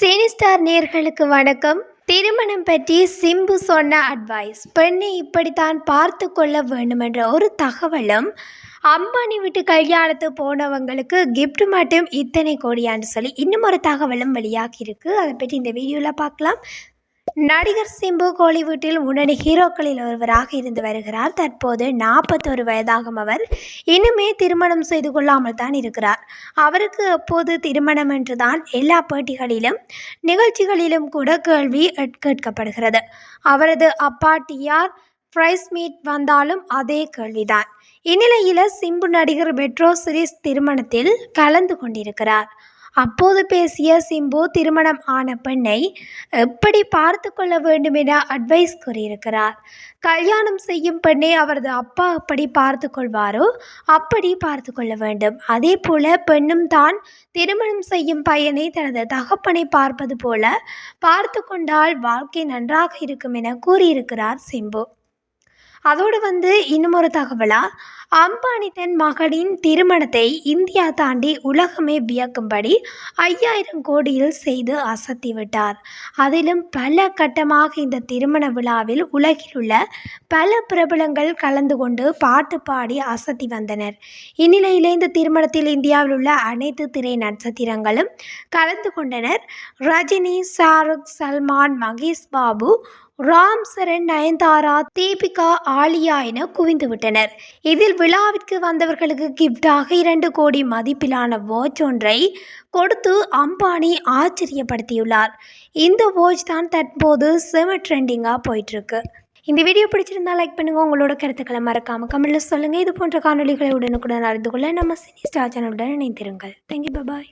சினிஸ்டார் நேர்களுக்கு வணக்கம். திருமணம் பற்றி சிம்பு சொன்ன அட்வைஸ் பெண்ணை இப்படித்தான் பார்த்து கொள்ள வேண்டுமென்ற ஒரு தகவலும் அம்பானி வீட்டு கல்யாணத்து போனவங்களுக்கு கிஃப்ட் மட்டும் இத்தனை கோடியான்னு சொல்லி இன்னும் ஒரு தகவலும் வெளியாகி இருக்குது அதை பற்றி இந்த வீடியோவில் பார்க்கலாம். நடிகர் சிம்பு கோலிவுட்டில் முன்னணி ஹீரோக்களில் ஒருவராக இருந்து வருகிறார். தற்போது நாற்பத்தொரு வயதாகும் அவர். இன்னுமே திருமணம் செய்து கொள்ளாமல் தான் இருக்கிறார். அவருக்கு அப்போது திருமணம் என்றுதான் எல்லா பேட்டிகளிலும் நிகழ்ச்சிகளிலும் கூட கேள்வி கேட்கப்படுகிறது. அவரது அப்பா டிஆர் பிரைஸ் மீட் வந்தாலும் அதே கேள்விதான். இந்நிலையில் சிம்பு நடிகர் மெட்ரோ சிரீஸ் திருமணத்தில் கலந்து கொண்டிருக்கிறார். அப்போது பேசிய சிம்பு திருமணம் ஆன பெண்ணை எப்படி பார்த்து கொள்ள வேண்டும் என அட்வைஸ் கூறியிருக்கிறார். கல்யாணம் செய்யும் பெண்ணை அவரது அப்பா எப்படி பார்த்து கொள்வாரோ அப்படி பார்த்து கொள்ள வேண்டும். அதே போல பெண்ணும் தான் திருமணம் செய்யும் பையனை தனது தகப்பனை பார்ப்பது போல பார்த்து கொண்டால் வாழ்க்கை நன்றாக இருக்கும் என கூறியிருக்கிறார் சிம்பு. அதோடு வந்து இன்னும் ஒரு அம்பானி தன் மகளின் திருமணத்தை இந்தியா தாண்டி உலகமே வியக்கும்படி ஐயாயிரம் கோடியில் செய்து அசத்தி விட்டார். அதிலும் பல கட்டமாக இந்த திருமண விழாவில் உலகில் உள்ள பல பிரபலங்கள் கலந்து கொண்டு பாட்டு பாடி அசத்தி வந்தனர். இந்நிலையில் இந்த திருமணத்தில் இந்தியாவில் உள்ள அனைத்து திரை நட்சத்திரங்களும் கலந்து கொண்டனர். ரஜினி ஷாருக் சல்மான் மகேஷ் பாபு ராம் சரண் நயன்தாரா தீபிகா ஆலியா என குவிந்துவிட்டனர் இதில் விழாவிற்கு வந்தவர்களுக்கு கிஃப்டாக இரண்டு கோடி மதிப்பிலான வாட்ச் ஒன்றை கொடுத்து அம்பானி ஆச்சரியப்படுத்தியுள்ளார். இந்த வாட்ச் தான் தற்போது செம ட்ரெண்டிங்காக போயிட்டுருக்கு. இந்த வீடியோ பிடிச்சிருந்தா லைக் பண்ணுங்கள் உங்களோட கருத்துக்களை மறக்காமல் கமெண்ட்டில் சொல்லுங்கள் இது போன்ற காணொளிகளை உடனுக்குடன் அறிந்து கொள்ள நம்ம சினி ஸ்டார் சேனலுடன் இணைந்திருங்கள். Thank you bye